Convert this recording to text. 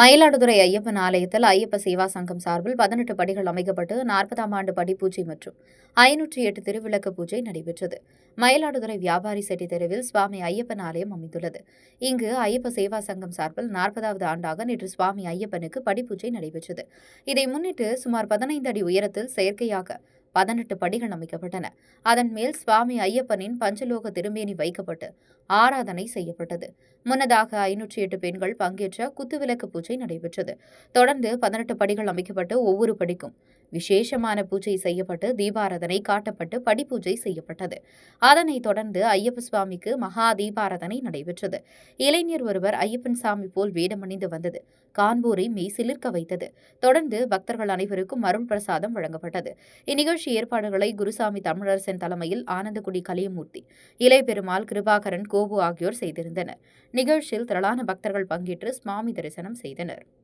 மயிலாடுதுறை ஐயப்பன் ஆலயத்தில் ஐயப்ப சேவா சங்கம் சார்பில் பதினெட்டு படிகள் அமைக்கப்பட்டு நாற்பதாம் ஆண்டு படி பூஜை மற்றும் ஐநூற்றி எட்டு திருவிளக்கு பூஜை நடைபெற்றது. மயிலாடுதுறை வியாபாரி செட்டி தெருவில் சுவாமி ஐயப்பன் ஆலயம் அமைந்துள்ளது. இங்கு ஐயப்ப சேவா சங்கம் சார்பில் நாற்பதாவது ஆண்டாக நேற்று சுவாமி ஐயப்பனுக்கு படிப்பூஜை நடைபெற்றது. இதை முன்னிட்டு சுமார் பதினைந்து அடி உயரத்தில் செயற்கையாக பதினெட்டு படிகள் அமைக்கப்பட்டன. அதன் மேல் சுவாமி ஐயப்பனின் பஞ்சலோக திருமேனி வைக்கப்பட்டு ஆராதனை செய்யப்பட்டது. முன்னதாக ஐநூற்றி எட்டு பெண்கள் பங்கேற்ற குத்துவிளக்கு பூஜை நடைபெற்றது. தொடர்ந்து பதினெட்டு படிகள் அமைக்கப்பட்டு ஒவ்வொரு படிக்கும் விசேஷமான பூஜை செய்யப்பட்டு தீபாராதனை காட்டப்பட்டு படிப்பூஜை செய்யப்பட்டது. அதனைத் தொடர்ந்து ஐயப்ப சுவாமிக்கு மகா தீபாராதனை நடைபெற்றது. இளைஞர் ஒருவர் ஐயப்பன் சாமி போல் வேடமணிந்து வந்தது. கான்பூரை மெய் சிலிர்க்க வைத்தது. தொடர்ந்து பக்தர்கள் அனைவருக்கும் அருள் பிரசாதம் வழங்கப்பட்டது. இந்நிகழ்ச்சி ஏற்பாடுகளை குருசாமி தமிழரசன் தலைமையில் ஆனந்தகுடி கலியமூர்த்தி இளையபெருமாள் கிருபாகரன் கோபு ஆகியோர் செய்திருந்தனர். நிகழ்ச்சியில் திரளான பக்தர்கள் பங்கேற்று சுவாமி தரிசனம் செய்தனர்.